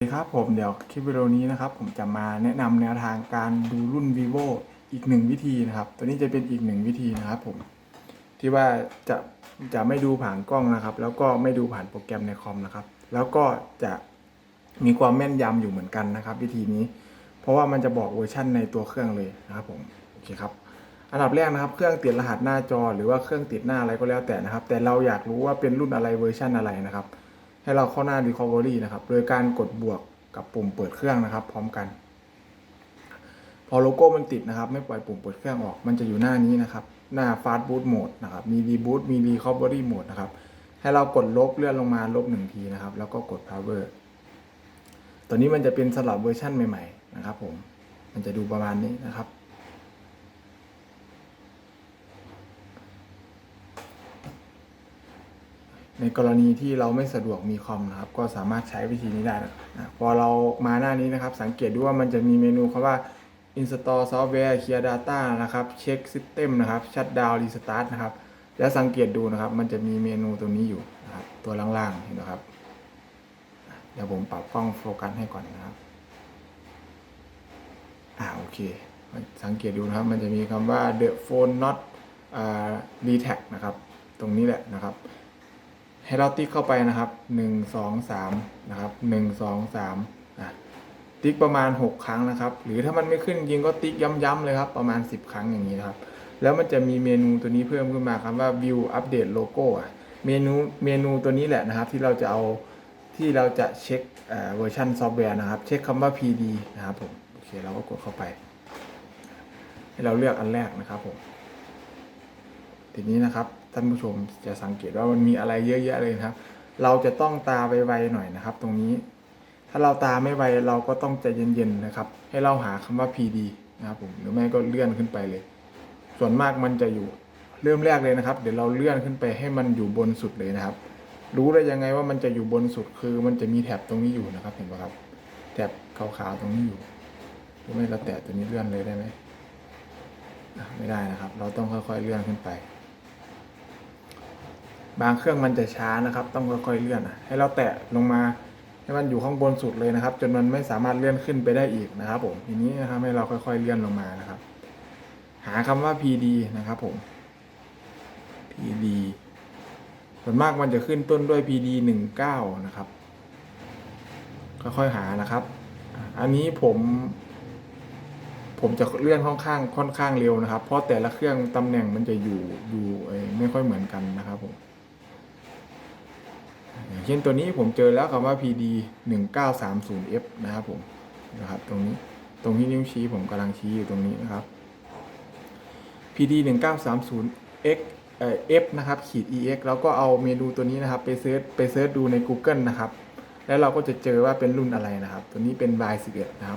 สวัสดีครับผมเดี๋ยวคลิปวิดีโอนี้นะครับผมจะมาแนะนำแนวทางการดูรุ่น vivo อีกหนึ่งวิธีนะครับ ตัวนี้จะเป็นอีกหนึ่งวิธีนะครับผมที่ว่าจะจะไม่ดูผ่านกล้องนะครับ แล้วก็ไม่ดูผ่านโปรแกรมในคอมนะครับ แล้วก็จะมีความแม่นยำอยู่เหมือนกันนะครับ วิธีนี้ เพราะว่ามันจะบอกเวอร์ชันในตัวเครื่องเลยนะครับผมโอเคครับอันดับแรกนะครับ เครื่องติดรหัสหน้าจอ หรือว่าเครื่องติดหน้าอะไรก็แล้วแต่นะครับ แต่เราอยากรู้ว่าเป็นรุ่นอะไรเวอร์ชันอะไรนะครับ ให้เราเข้าหน้า Recovery นะครับ โดยการกดบวกกับปุ่มเปิดเครื่องนะครับ พร้อมกัน พอโลโก้มันติดนะครับ ไม่ปล่อยปุ่มเปิดเครื่องออก มันจะอยู่หน้านี้นะครับ หน้า Fast Boot Mode นะครับ มี Reboot มี Recovery Mode นะครับ ให้เรากดลบเลื่อนลงมาลบหนึ่งทีนะครับ แล้วก็กด Power ตัวนี้มันจะเป็นสำหรับเวอร์ชันใหม่ ๆ นะครับ ผม มันจะดูประมาณนี้นะครับ ในกรณีที่เราไม่สะดวกมีคอมนะครับก็สามารถใช้วิธีนี้ได้นะพอเรามาหน้านี้นะครับ สังเกตดูว่ามันจะมีเมนูคำว่า install software clear data นะครับ check system นะครับ shut down restart นะครับ แล้วสังเกตดูนะครับ มันจะมีเมนูตรงนี้อยู่นะครับตัวล่างๆเห็นไหมครับ เดี๋ยวผมปรับกล้องโฟกัสให้ก่อนนะครับ อ่าโอเค สังเกตดูนะครับ มันจะมีคำว่า the phone not อ่า detect นะครับ ตรงนี้แหละนะครับ ให้เราติ๊กเข้าไปนะครับหนึ่งสองสามนะครับหนึ่งสองสามอะติ๊กประมาณหกครั้งนะครับ หรือถ้ามันไม่ขึ้นจริงก็ติ๊กย้ำๆเลยครับ ประมาณสิบครั้งอย่างนี้นะครับ แล้วมันจะมีเมนูตัวนี้เพิ่มขึ้นมาคำว่า view update logo อะเมนูเมนูตัวนี้แหละนะครับ ที่เราจะเอาที่เราจะเช็คเอ่อเวอร์ชันซอฟต์แวร์นะครับ เช็คคำว่า PD นะครับผมโอเคเราก็กดเข้าไป ให้เราเลือกอันแรกนะครับผมทีนี้นะครับ ท่านผู้ชมจะสังเกตว่ามันมีอะไรเยอะแยะเลยครับ เราจะต้องตาไวๆหน่อยนะครับ ตรงนี้ ถ้าเราตาไม่ไวเราก็ต้องใจเย็นๆนะครับ ให้เราหาคำว่า PD นะครับผมหรือไม่ก็เลื่อนขึ้นไปเลย ส่วนมากมันจะอยู่เริ่มแรกเลยนะครับ เดี๋ยวเราเลื่อนขึ้นไปให้มันอยู่บนสุดเลยนะครับ รู้ได้ยังไงว่ามันจะอยู่บนสุดคือ มันจะมีแถบตรงนี้อยู่นะครับ เห็นไหมครับ แถบขาวๆตรงนี้อยู่หรือไม่เราแตะตัวนี้เลื่อนเลยได้ไหมไม่ได้นะครับ เราต้องค่อยๆเลื่อนขึ้นไป บางเครื่องมันจะช้านะครับ ต้องค่อยๆเลื่อนให้เราแตะลงมาให้มันอยู่ข้างบนสุดเลยนะครับ จนมันไม่สามารถเลื่อนขึ้นไปได้อีกนะครับผมทีนี้นะครับให้เราค่อยๆเลื่อนลงมานะครับ หาคำว่า PD นะครับผม PD ส่วนมากมันจะขึ้นต้นด้วย PD หนึ่งเก้านะครับค่อยๆหานะครับ อันนี้ผมผมจะเลื่อนค่อนข้างค่อนข้างเร็วนะครับ เพราะแต่ละเครื่องตำแหน่งมันจะอยู่อยู่ไม่ค่อยเหมือนกันนะครับผม เช่นตัวนี้ผมเจอแล้วคำว่า PD 1930F นะครับผมนะครับตรงนี้ตรงที่นิ้วชี้ผมกำลังชี้อยู่ตรงนี้นะครับ PD 1930X เอ่อ F นะครับขีด EX แล้วก็เอาเมนูตัวนี้นะครับ ไปเซิร์ชไปเซิร์ชดูใน Google นะครับ แล้วเราก็จะเจอว่าเป็นรุ่นอะไรนะครับ ตัวนี้เป็น Y11 นะครับ